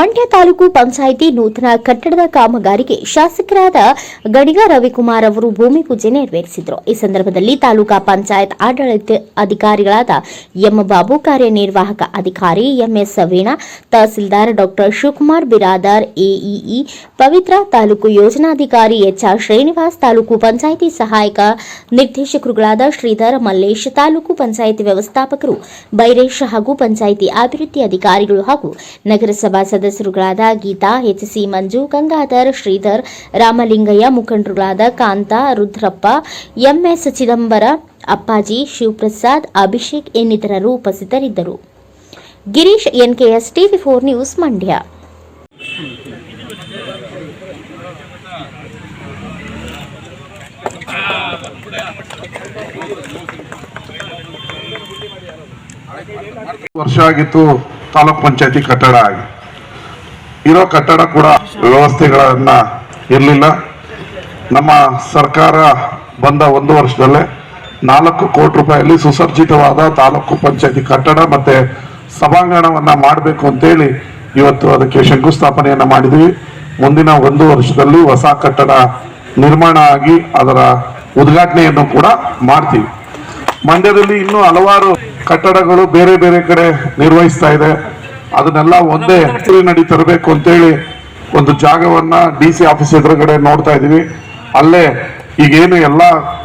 ಮಂಡ್ಯ ತಾಲೂಕು ಪಂಚಾಯಿತಿ ನೂತನ ಕಟ್ಟಡದ ಕಾಮಗಾರಿಗೆ ಶಾಸಕರಾದ ಗಡಿಗ ರವಿಕುಮಾರ್ ಅವರು ಭೂಮಿ ಪೂಜೆ ನೆರವೇರಿಸಿದರು. ಈ ಸಂದರ್ಭದಲ್ಲಿ ತಾಲೂಕಾ ಪಂಚಾಯತ್ ಆಡಳಿತ ಅಧಿಕಾರಿಗಳಾದ ಎಂ ಬಾಬು ಕಾರ್ಯನಿರ್ವಾಹಕ ಅಧಿಕಾರಿ MS Veena, tahsildar doctor Shivakumar, Biradar AEE Pavitra, taluk ಯೋಜನಾಧಿಕಾರಿ ಎಚ್ಆರ್ ಶ್ರೀನಿವಾಸ್, ತಾಲೂಕು ಪಂಚಾಯಿತಿ ಸಹಾಯಕ ನಿರ್ದೇಶಕರುಗಳಾದ ಶ್ರೀಧರ್ ಮಲ್ಲೇಶ್, ತಾಲೂಕು ಪಂಚಾಯಿತಿ ವ್ಯವಸ್ಥಾಪಕರು ಬೈರೇಶ್ ಹಾಗೂ ಪಂಚಾಯಿತಿ ಅಭಿವೃದ್ಧಿ ಅಧಿಕಾರಿಗಳು ಹಾಗೂ ನಗರಸಭಾ ಸದಸ್ಯರುಗಳಾದ ಗೀತಾ, ಎಚ್ ಸಿ ಮಂಜು, ಗಂಗಾಧರ್, ಶ್ರೀಧರ್, ರಾಮಲಿಂಗಯ್ಯ, ಮುಖಂಡರುಗಳಾದ ಕಾಂತ, ರುದ್ರಪ್ಪ, ಎಂಎಸ್ ಚಿದಂಬರ, ಅಪ್ಪಾಜಿ, ಶಿವಪ್ರಸಾದ್, ಅಭಿಷೇಕ್ ಇನ್ನಿತರರು ಉಪಸ್ಥಿತರಿದ್ದರು. Girish, NKS TV four news Mandya. ವರ್ಷ ಆಗಿತ್ತು, ತಾಲೂಕ್ ಪಂಚಾಯತಿ ಕಟ್ಟಡ ಆಗಿ. ಇರೋ ಕಟ್ಟಡ ಕೂಡ ವ್ಯವಸ್ಥೆಗಳನ್ನ ಇರಲಿಲ್ಲ. ನಮ್ಮ ಸರ್ಕಾರ ಬಂದ ಒಂದು ವರ್ಷದಲ್ಲೇ ನಾಲ್ಕು ಕೋಟಿ ರೂಪಾಯಲ್ಲಿ ಸುಸರ್ಜಿತವಾದ ತಾಲೂಕು ಪಂಚಾಯತಿ ಕಟ್ಟಡ ಮತ್ತೆ ಸಭಾಂಗಣವನ್ನ ಮಾಡಬೇಕು ಅಂತೇಳಿ ಇವತ್ತು ಅದಕ್ಕೆ ಶಂಕುಸ್ಥಾಪನೆಯನ್ನ ಮಾಡಿದ್ವಿ. ಮುಂದಿನ ಒಂದು ವರ್ಷದಲ್ಲಿ ಹೊಸ ಕಟ್ಟಡ ನಿರ್ಮಾಣ ಆಗಿ ಅದರ ಉದ್ಘಾಟನೆಯನ್ನು ಕೂಡ ಮಾಡ್ತೀವಿ. ಮಂಡ್ಯದಲ್ಲಿ ಇನ್ನೂ ಹಲವಾರು ಕಟ್ಟಡಗಳು ಬೇರೆ ಬೇರೆ ಕಡೆ ನಿರ್ವಹಿಸ್ತಾ ಇದೆ. ಅದನ್ನೆಲ್ಲ ಒಂದೇ ಹೆಸರಿನಡಿ ತರಬೇಕು ಅಂತೇಳಿ ಒಂದು ಜಾಗವನ್ನ ಡಿ ಸಿ ಆಫೀಸ್ ಎದುರುಗಡೆ ನೋಡ್ತಾ ಇದೀವಿ ಅಲ್ಲೇ ಈಗೇನು ಎಲ್ಲ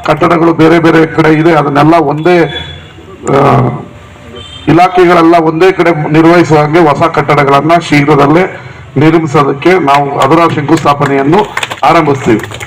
ಕಟ್ಟಡಗಳು ಬೇರೆ ಬೇರೆ ಕಡೆ ಇದೆ, ಅದನ್ನೆಲ್ಲ ಒಂದೇ ಇಲಾಖೆಗಳೆಲ್ಲ ಒಂದೇ ಕಡೆ ನಿರ್ವಹಿಸುವ ಹಾಗೆ ಹೊಸ ಕಟ್ಟಡಗಳನ್ನ ಶೀಘ್ರದಲ್ಲೇ ನಿರ್ಮಿಸೋದಕ್ಕೆ ನಾವು ಅದರ ಶಂಕುಸ್ಥಾಪನೆಯನ್ನು ಆರಂಭಿಸ್ತೀವಿ.